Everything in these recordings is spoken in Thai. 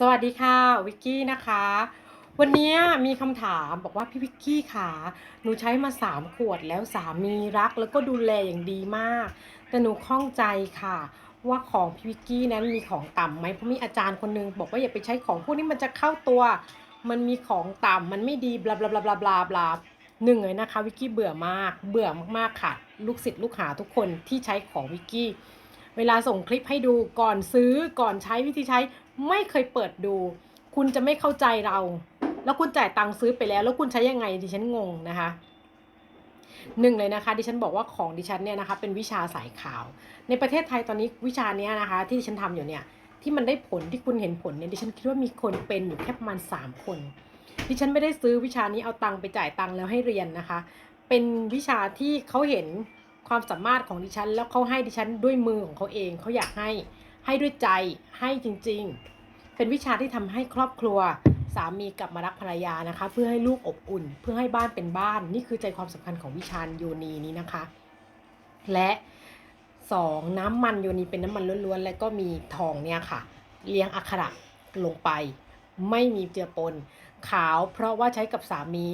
สวัสดีค่ะวิกกี้นะคะ วันนี้มีคำถามบอกว่าพี่วิกกี้ค่ะหนูใช้มา 3 ขวดแล้วสามีรัก แล้วก็ดูแลอย่างดีมาก แต่หนูข้องใจค่ะ ว่าของพี่วิกกี้นั้นมีของต่ำไหมเพราะมีอาจารย์คนนึงบอกว่าอย่าไปใช้ของพวกนี้มันจะเข้าตัว มันมีของต่ำมันไม่ดีบลาบลาบลาบลาบลาบลาหนึ่งเลยนะคะวิกกี้เบื่อมากเบื่อมากๆค่ะ ลูกศิษย์ลูกหาทุกคนที่ใช้ของวิกกี้เวลาส่งคลิปให้ดูก่อนซื้อก่อนใช้วิธีใช้ ไม่เคยเปิดดู คุณจะไม่เข้าใจเรา แล้วคุณจ่ายตังค์ซื้อไปแล้ว แล้วคุณใช้ยังไงดิฉันงงนะคะหนึ่งเลยนะคะดิฉันบอกว่าของดิฉันเนี่ยนะคะเป็นวิชาสายข่าว ในประเทศไทยตอนนี้วิชานี้นะคะ ที่ดิฉันทำอยู่เนี่ยที่มันได้ผลที่คุณเห็นผลเนี่ยดิฉันคิดว่ามีคนเป็นอยู่แค่ประมาณสามคนดิฉันไม่ได้ซื้อวิชานี้เอาตังค์ไปจ่ายตังค์แล้วให้เรียนนะคะ เป็นวิชาที่เขาเห็นความสามารถของดิฉัน แล้วเขาให้ดิฉันด้วยมือของเขาเองเขาอยากให้ ให้ด้วยใจให้จริงๆ เป็นวิชาที่ทำให้ครอบครัวสามีกลับมารักภรรยานะคะ เพื่อให้ลูกอบอุ่น เพื่อให้บ้านเป็นบ้าน นี่คือใจความสำคัญของวิชาโยนีนี้นะคะ และสองน้ำมันโยนีเป็นน้ำมันล้วนๆและก็มีทองเนี่ยค่ะ เลี้ยงอักขระลงไป ไม่มีเจือปน ขาวเพราะว่าใช้กับสามี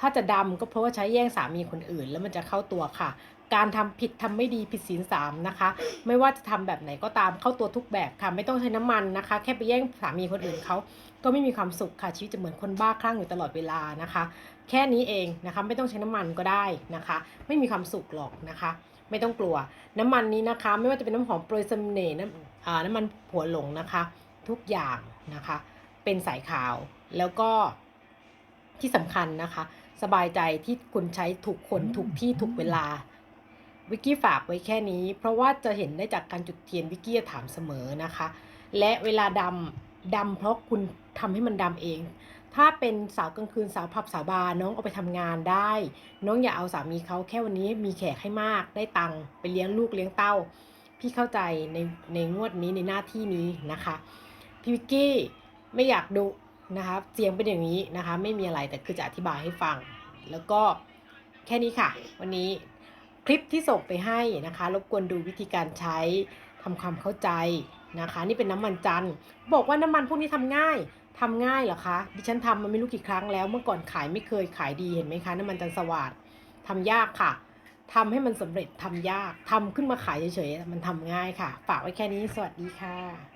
ถ้าจะดำก็เพราะว่าใช้แย่งสามีคนอื่น แล้วมันจะเข้าตัวค่ะ การทำผิดทำไม่ดีผิดศีลสามนะคะ ไม่ว่าจะทำแบบไหนก็ตามเข้าตัวทุกแบบค่ะ ไม่ต้องใช้น้ำมันนะคะ แค่ไปแย่งสามีคนอื่นเขาก็ไม่มีความสุขค่ะชีวิตจะเหมือนคนบ้าคลั่งอยู่ตลอดเวลานะคะ แค่นี้เองนะคะไม่ต้องใช้น้ำมันก็ได้นะคะ ไม่มีความสุขหรอกนะคะไม่ต้องกลัว น้ำมันนี้นะคะ ไม่ว่าจะเป็นน้ำหอมโปรยเสน่ห์น้ำน้ำมันผัวหลงนะคะ ทุกอย่างนะคะ เป็นสายขาวแล้วก็ที่สำคัญนะคะ สบายใจที่คุณใช้ถูกคนถูกที่ถูกเวลา วิกกี้ฝากไว้แค่นี้ เพราะว่าจะเห็นได้จากการจุดเทียนวิกกี้จะถามเสมอนะคะ และเวลาดำดำเพราะคุณทำให้มันดำเอง ถ้าเป็นสาวกลางคืนสาวผับสาวบาร์น้องเอาไปทำงานได้ น้องอย่าเอาสามีเขาแค่วันนี้มีแขกให้มากได้ตังค์ไปเลี้ยงลูกเลี้ยงเต้า พี่เข้าใจในในงวดนี้ในหน้าที่นี้นะคะพี่วิกกี้ ไม่อยากดุนะคะเสียงเป็นอย่างนี้นะคะ ไม่มีอะไรแต่คือจะอธิบายให้ฟัง แล้วก็แค่นี้ค่ะ วันนี้คลิปที่ส่งไปให้นะคะ รบกวนดูวิธีการใช้ทำความเข้าใจนะคะ นี่เป็นน้ำมันจันทร์บอกว่าน้ำมันพวกนี้ทำง่ายทำง่ายเหรอคะ ดิฉันทำมันไม่รู้กี่ครั้งแล้วเมื่อก่อนขายไม่เคยขายดีเห็นไหมคะน้ำมันจันทร์สวัสดทำยากค่ะทำให้มันสำเร็จทำยากทำขึ้นมาขายเฉยๆมันทำง่ายค่ะ ฝากไว้แค่นี้สวัสดีค่ะ